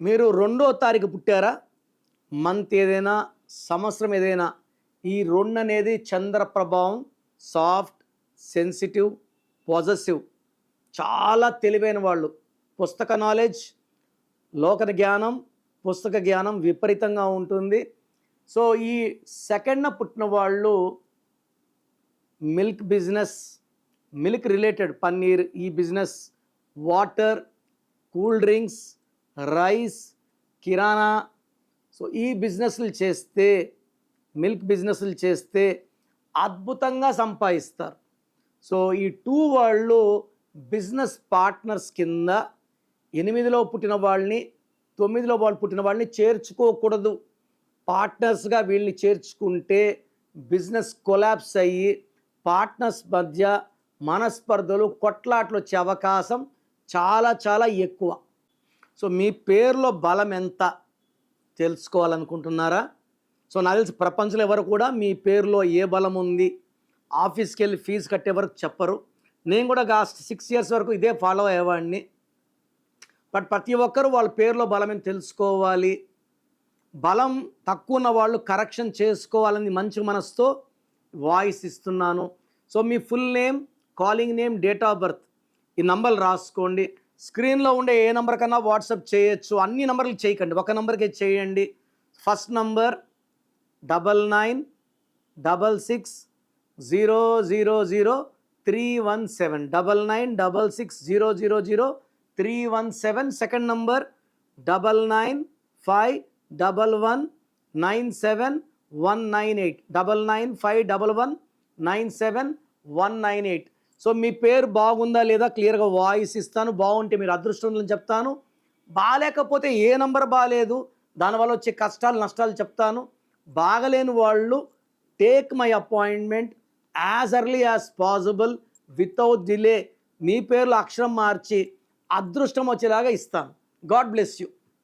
మీరు రెండో తారీఖు పుట్టారా? మంత్ ఏదైనా సంవత్సరం ఏదైనా ఈ రెండు అనేది చంద్ర ప్రభావం సాఫ్ట్ సెన్సిటివ్ పాజిటివ్. చాలా తెలివైన వాళ్ళు. పుస్తక నాలెడ్జ్ లోక జ్ఞానం పుస్తక జ్ఞానం విపరీతంగా ఉంటుంది. సో ఈ సెకండ్న పుట్టిన వాళ్ళు milk business milk related paneer ఈ business water cool drinks rice కిరాణా. సో ఈ బిజినెస్లు చేస్తే మిల్క్ బిజినెస్లు చేస్తే అద్భుతంగా సంపాదిస్తారు. సో ఈ టూ వాళ్ళు బిజినెస్ పార్ట్నర్స్ కింద ఎనిమిదిలో పుట్టిన వాళ్ళని తొమ్మిదిలో వాళ్ళు పుట్టిన వాళ్ళని చేర్చుకోకూడదు. పార్ట్నర్స్గా వీళ్ళని చేర్చుకుంటే బిజినెస్ కొలాప్స్ అయ్యి పార్ట్నర్స్ మధ్య మనస్పర్ధలు కొట్లాట్లు వచ్చే అవకాశం చాలా చాలా ఎక్కువ. సో మీ పేరులో బలం ఎంత తెలుసుకోవాలనుకుంటున్నారా? సో నాకు తెలిసి ప్రపంచంలో ఎవరు కూడా మీ పేరులో ఏ బలం ఉంది ఆఫీస్కి వెళ్ళి ఫీజు కట్టే వరకు చెప్పరు. నేను కూడా కాస్ట్ సిక్స్ ఇయర్స్ వరకు ఇదే ఫాలో అయ్యేవాడిని. బట్ ప్రతి ఒక్కరూ వాళ్ళ పేరులో బలమని తెలుసుకోవాలి? బలం తక్కువ ఉన్న వాళ్ళు కరెక్షన్ చేసుకోవాలని మంచి మనసుతో వాయిస్ ఇస్తున్నాను. So me full name calling name date of birth ఈ నంబర్లు రాసుకోండి. స్క్రీన్లో ఉండే ఏ నంబర్ కన్నా వాట్సాప్ చేయొచ్చు. అన్ని నంబర్లు చేయకండి. ఒక నంబర్కే చేయండి. First number double nine double six zero zero zero three one seven. Double nine double six zero zero zero three one seven. Second number double nine five double one nine seven one nine eight. Double nine five double one nine seven one nine eight. So మీ పేరు బాగుందా లేదా క్లియర్గా voice ఇస్తాను. బాగుంటే మీరు అదృష్టం చెప్తాను. బాగాలేకపోతే ఏ నంబర్ బాగాలేదు. దానివల్ల వచ్చే కష్టాలు నష్టాలు చెప్తాను. బాగలేని వాళ్ళు take my appointment as early as possible without delay మీ పేర్లు అక్షరం మార్చి అదృష్టం వచ్చేలాగా ఇస్తాను. God bless you